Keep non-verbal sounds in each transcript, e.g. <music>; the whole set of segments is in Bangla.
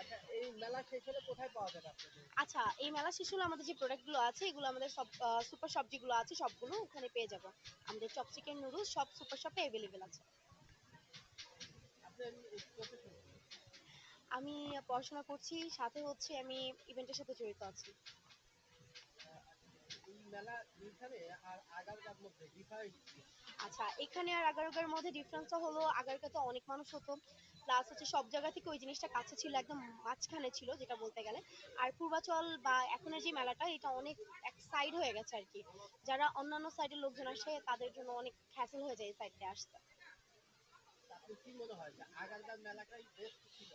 আচ্ছা এই মেলা শেষ হলে আচ্ছা এই মেলা শেষ হলে আমাদের যে প্রোডাক্টগুলো আছে এগুলো আমাদের সব সুপার শপ যেগুলো আছে সবগুলো ওখানে পেয়ে যাব। আমাদের চপ চিকেন নুডলস সব সুপার শপে অ্যাভেলেবেল আছে। আমি পড়াশোনা করছি সাথে হচ্ছে আমি ইভেন্টের সাথে জড়িত আছি এই মেলা এইখানে আর আগারগার মধ্যে ডিফারেন্স কি আচ্ছা এখানে আর আগারগার মধ্যে ডিফারেন্সটা হলো আগারগাতে অনেক মানুষ হতো। প্লাস হচ্ছে সব জায়গা থেকে ওই জিনিসটা কাছে ছিল একদম মাঝখানে ছিল যেটা বলতে গেলে। আর পূর্বাচল বা এখনের যে মেলাটা এটা অনেক এক সাইড হয়ে গেছে আর কি। যারা অন্যান্য সাইডের লোকজন আসে তাদের জন্য অনেক হ্যাসেল হয়ে যায় এই সাইডে আসতে। কি মনে হয় যে আগারগার মেলাটাই বেস্ট ছিল?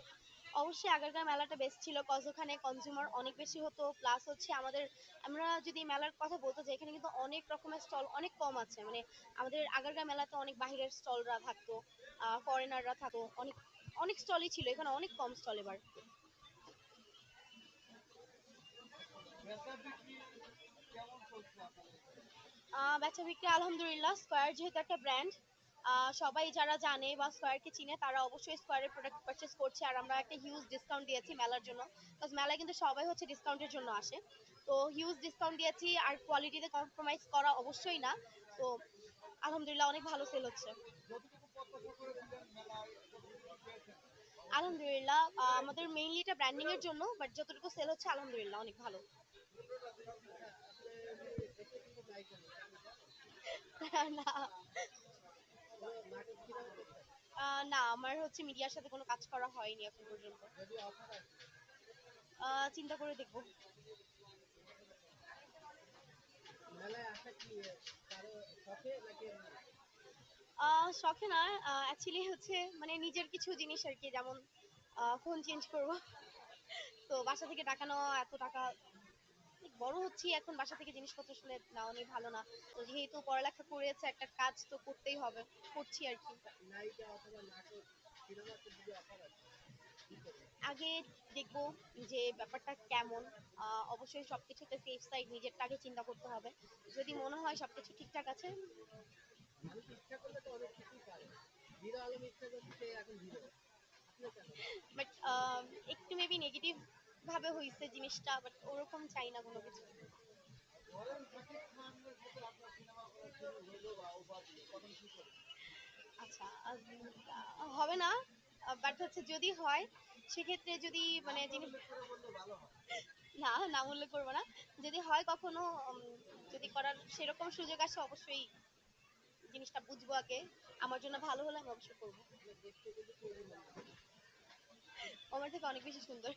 অবশ্যই আগেরকার মেলাটা বেস্ট ছিল কজ ওখানে কনজিউমার অনেক বেশি হতো প্লাস হচ্ছে আমাদের, আমরা যদি মেলার কথা বলতে যাই, এখানে কিন্তু অনেক রকমের স্টল অনেক কম আছে। মানে আমাদের আগেরকার মেলাতে অনেক বাহিরের স্টলরা থাকতো ফরেনাররা থাকতো, অনেক অনেক স্টলই ছিল, এখানে অনেক কম স্টল এবার। বেচা বিক্রি আলহামদুলিল্লাহ স্কোয়ার যেহেতু একটা ব্র্যান্ড সবাই যারা জানে বা স্কোয়ারকে চিনে, তারা অবশ্যই স্কোয়ারের প্রোডাক্ট পারচেস করছে। আর আমরা একটা হিউজ ডিসকাউন্ট দিয়েছি মেলার জন্য। বিকজ মেলায় কিন্তু সবাই হচ্ছে ডিসকাউন্টের জন্য আসে। তো হিউজ ডিসকাউন্ট দিয়েছি, আর কোয়ালিটিতে কম্প্রোমাইজ করা অবশ্যই না। তো আলহামদুলিল্লাহ অনেক ভালো সেল হচ্ছে। আলহামদুলিল্লাহ আমাদের মেইনলি এটা ব্র্যান্ডিং এর জন্য বাট যতটুকু সেল হচ্ছে আলহামদুলিল্লাহ অনেক ভালো। <laughs> না। না আমার হচ্ছে মিডিয়ার সাথে কোনো কাজ করা হয়নি এখন পর্যন্ত। চিন্তা করে দেখব। শখে না অ্যাকচুয়ালি হচ্ছে মানে নিজের কিছু জিনিস আর কি যেমন ফোন চেঞ্জ করব। তো বাসা থেকে টাকা নেওয়া এত টাকা হচ্ছি এখন বাসা থেকে জিনিসপত্র আসলে নেওয়া নিয়ে ভালো না। তো যেহেতু পড়ালেখা করেছে, একটা কাজ তো করতেই হবে, করছি আর কি? আগে দেখব যে ব্যাপারটা কেমন। অবশ্যই সব কিছুতে সেফ সাইড নিজেরটা আগে চিন্তা করতে হবে। যদি মনে হয় সব কিছু ঠিকঠাক আছে। অনেক বাট একটু মেবি নেগেটিভ ভাবে হয়েছে জিনিসটা বাট ওরকম চাই না কোনো কিছু। আচ্ছা হবে না বাট হচ্ছে যদি হয়, সেক্ষেত্রে যদি মানে না নাম উল্লেখ করব না। যদি হয় কখনো যদি করার সেরকম সুযোগ আসে, অবশ্যই জিনিসটা বুঝব আগে। আমার জন্য ভালো হলে আমি অবশ্যই করব। আমার থেকে অনেক বেশি সুন্দর।